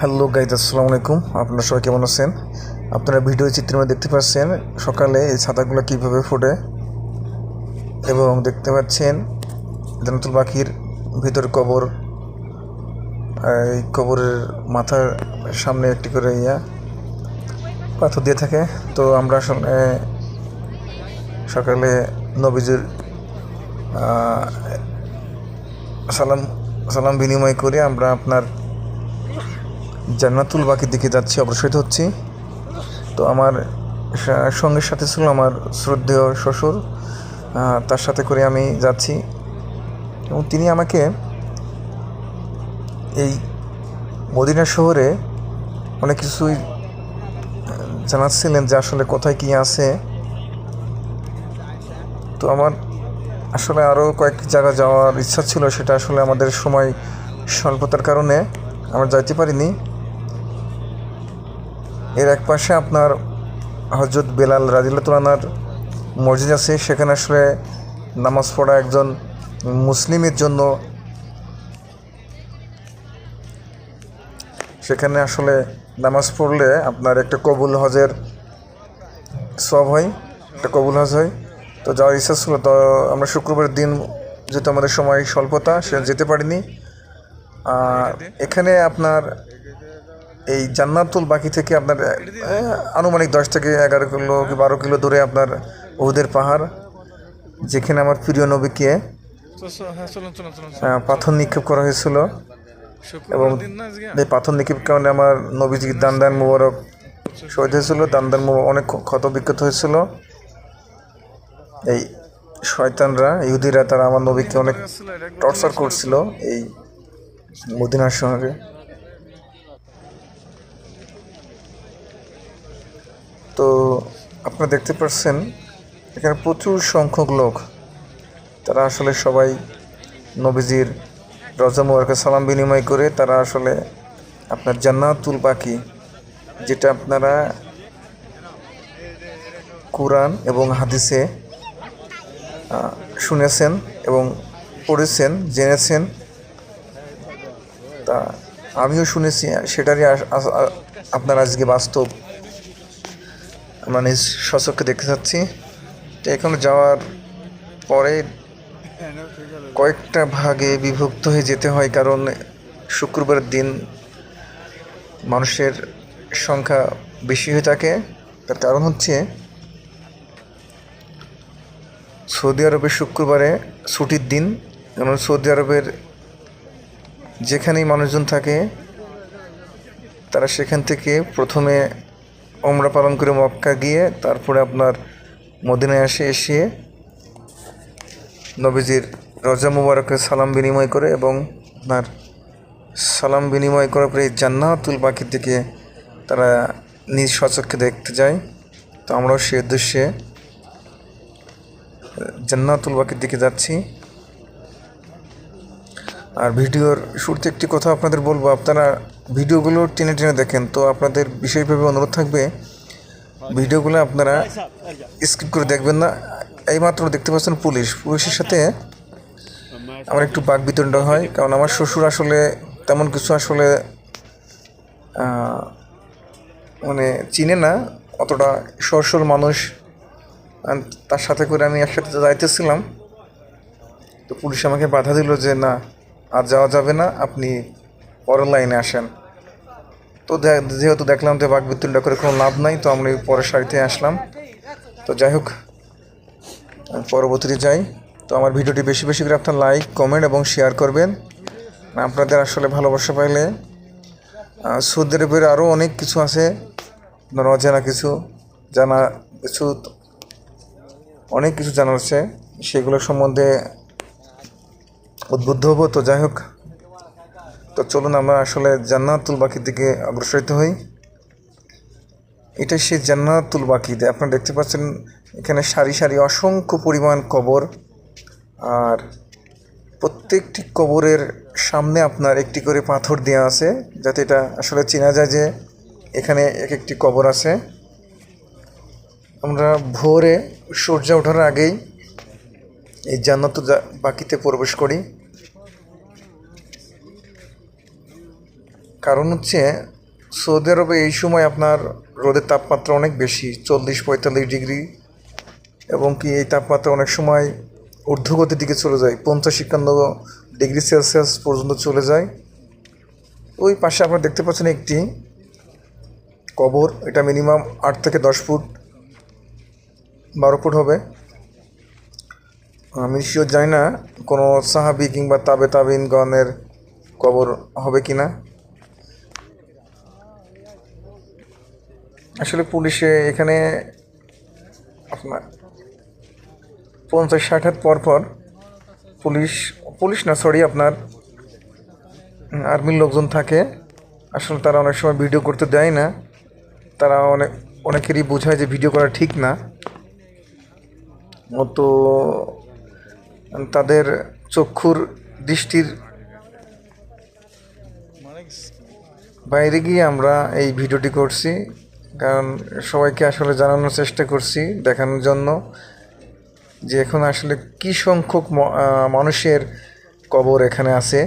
Hello guys আসসালামু আলাইকুম। আপনারা সবাই কেমন আছেন? আপনারা ভিডিও চিত্রের মধ্যে দেখতে পাচ্ছেন সকালে এই ছাতাগুলো কীভাবে ফোটে এবং দেখতে পাচ্ছেন জানাতুল পাখির ভিতর কবর, এই কবরের মাথার সামনে একটি করে ইয়া পাথর দিয়ে থাকে। তো আমরা আসলে সকালে নবীজির সালাম সালাম বিনিময় করে আমরা আপনার জান্নাতুল বাকির দিকে যাচ্ছি অগ্রসর হচ্ছি তো আমার সঙ্গের সাথে ছিল আমার শ্রদ্ধেয় শ্বশুর তার সাথে করে আমি যাচ্ছি। এবং তিনি আমাকে এই মদিনা শহরে অনেক কিছুই জানাচ্ছিলেন যে আসলে কোথায় কী আছে। তো আমার আসলে আরও কয়েকটি জায়গা যাওয়ার ইচ্ছা ছিল, সেটা আসলে আমাদের সময় স্বল্পতার কারণে আমরা যাইতে পারিনি। এর এক পাশে আপনার হজরত বেলাল রাজিল্লাতুলানার মসজিদ আছে সেখানে আসলে নামাজ পড়া একজন মুসলিমের জন্য সেখানে আসলে নামাজ পড়লে আপনার একটা কবুল হজের সব হয় একটা কবুল হজ হয়। তো যাওয়ার ইচ্ছা ছিল তো আমরা শুক্রবারের দিন যেহেতু আমাদের সময় স্বল্পতা সে যেতে পারিনি। আর এখানে আপনার এই জান্নাতুল বাকি থেকে আপনার আনুমানিক দশ থেকে এগারো কিলো কি বারো কিলো দূরে আপনার উহুদের পাহাড়, যেখানে আমার প্রিয় নবীকে পাথর নিক্ষেপ করা হয়েছিল। আজকে এই পাথর নিক্ষেপ কারণে আমার নবীজি দান দান মুবারক শহীদ হয়েছিল দান দান মুবারক অনেক ক্ষত বিক্ষত হয়েছিল। এই শয়তানরা, ইহুদিরা, তারা আমার নবীকে অনেক টর্চার করছিল এই মদিনার শহরে। তো আপনারা দেখতে পাচ্ছেন এখানে প্রচুর সংখ্যক লোক। তারা আসলে সবাই নবীজির রজা মুবারকে সালাম বিনিময় করে তারা আসলে আপনার জান্নাতুল বাকি, যেটা আপনারা কোরআন এবং হাদিসে শুনেছেন এবং পড়েছেন, জেনেছেন। তা আমিও শুনেছি, সেটারই আপনার আজকে বাস্তব। আমরা নিজ সচক্ষে দেখতে যাচ্ছি তো এখানে যাওয়ার পরে কয়েকটা ভাগে বিভক্ত হয়ে যেতে হয়, কারণ শুক্রবারের দিন মানুষের সংখ্যা বেশি হয়ে থাকে। তার কারণ হচ্ছে, সৌদি আরবের শুক্রবারে ছুটির দিন যেমন সৌদি আরবের যেখানেই মানুষজন থাকে, তারা সেখান থেকে প্রথমে ওমরা পালন করে মক্কা গিয়ে তারপরে আপনার মদিনায় আসে, এসে নবীজির রজা মুবারকে সালাম বিনিময় করে এবং আপনার সালাম বিনিময় করার পরে জান্নাতুল পাখির দিকে তারা নিজ সচক্ষে দেখতে যায়। তো আমরাও সে উদ্দেশ্যে জান্নাতুল বাকির দিকে যাচ্ছি। আর ভিডিওর শুরুতে একটি কথা আপনাদের বলব, আপনারা ভিডিওগুলো টেনে টেনে দেখেন। তো আপনাদের বিশেষভাবে অনুরোধ থাকবে, ভিডিওগুলো আপনারা স্কিপ করে দেখবেন না। এইমাত্র দেখতে পাচ্ছেন পুলিশ। পুলিশের সাথে আমার একটু বাক বিতরণটা হয়, কারণ আমার শ্বশুর আসলে তেমন কিছু আসলে মানে চিনে না, অতটা সরসল মানুষ। তার সাথে করে আমি একসাথে যাইতেছিলাম। তো পুলিশ আমাকে বাধা দিল যে, না, আর যাওয়া যাবে না। আপনি পরের লাইনে আসেন। তো যেহেতু দেখলাম যে বাঘ বিদ্যুৎটা করে কোনো লাভ নাই তো আমরা পরের সারিতে আসলাম। তো যাই হোক পরবর্তীতে যাই। তো আমার ভিডিওটি বেশি বেশি করে আপনার লাইক কমেন্ট এবং শেয়ার করবেন। আপনাদের আসলে ভালোবাসা পাইলে আহ, সৌদি আরবের আরও অনেক কিছু আছে আপনার অজানা কিছু জানা কিছু অনেক কিছু জানার আছে সেগুলো সম্বন্ধে উদ্বুদ্ধ হব। তো যাই হোক তো চলুন আমরা আসলে জান্নাতুল বাকির দিকে অগ্রসরিত হই। এটা সেই জান্নাতুল বাকিতে। আপনারা দেখতে পাচ্ছেন এখানে সারি সারি অসংখ্য পরিমাণ কবর। আর প্রত্যেকটি কবরের সামনে আপনার একটি করে পাথর দেওয়া আছে, যাতে এটা আসলে চেনা যায় যে এখানে এক একটি কবর আছে। আমরা ভোরে সূর্য ওঠার আগেই এই জান্নাত বাকিতে প্রবেশ করি। কারণ হচ্ছে সৌদি আরবে এই সময় আপনার রোদের তাপমাত্রা অনেক বেশি, চল্লিশ, পঁয়তাল্লিশ ডিগ্রি এবং কি এই তাপমাত্রা অনেক সময় ঊর্ধ্বগতির দিকে চলে যায়, পঞ্চাশ একান্ন ডিগ্রি সেলসিয়াস পর্যন্ত চলে যায়। ওই পাশে আপনারা দেখতে পাচ্ছেন একটি কবর, এটা মিনিমাম আট থেকে দশ ফুট, বারো ফুট হবে। আমি শিওর জানি না কোনো সাহাবি কিংবা তাবে তাবিনগণের কবর হবে কি না আসলে পুলিশে এখানে আপনার পঞ্চাশ ষাট হাত পর পর পুলিশ পুলিশ না সরি আপনার আর্মির লোকজন থাকে। আসলে তারা অনেক সময় ভিডিও করতে দেয় না। তারা অনেক, অনেকেরই বোঝায় যে ভিডিও করা ঠিক না। তো তাদের চক্ষুর দৃষ্টির বাইরে গিয়ে আমরা এই ভিডিওটি করছি। কারণ সবাইকে আসলে জানানোর চেষ্টা করছি, দেখানোর জন্য যে এখন আসলে কী সংখ্যক মানুষের কবর এখানে আছে।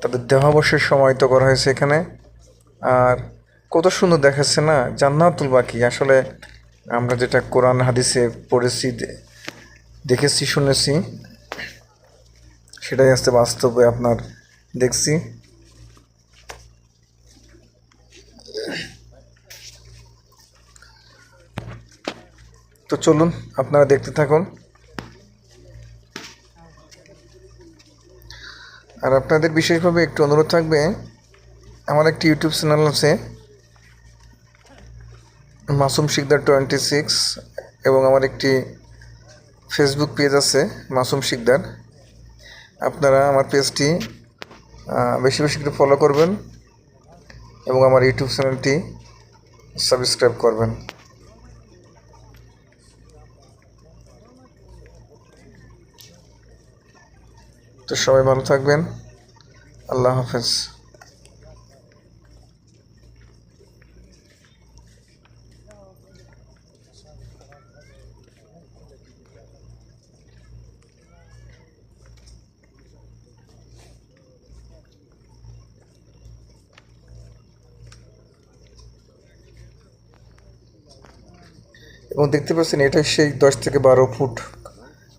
তাদের দেহাবশের সময় তো করা হয়েছে এখানে। আর কত সুন্দর দেখাচ্ছে না, জান্নাতুল বাকি। আসলে আমরা যেটা কোরআন হাদিসে পড়েছি দেখেছি, শুনেছি, সেটাই আসতে বাস্তবে আপনার দেখছি। তো চলুন আপনারা দেখতে থাকুন। আর আপনাদের বিশেষভাবে একটু অনুরোধ থাকবে, আমার একটি ইউটিউব চ্যানেল আছে, মাসুম শিকদার টোয়েন্টি সিক্স, এবং আমার একটি ফেসবুক পেজ আছে, মাসুম শিকদার। আপনারা আমার পেজটি বেশি বেশি করে ফলো করবেন, এবং আমার ইউটিউব চ্যানেলটি সাবস্ক্রাইব করবেন। তো সবাই ভালো থাকবেন। আল্লাহ হাফেজ। এবং দেখতে পাচ্ছেন এটা সেই দশ থেকে বারো ফুট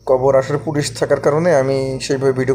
কবর। আসলে পুলিশ থাকার কারণে আমি সেইভাবে ভিডিও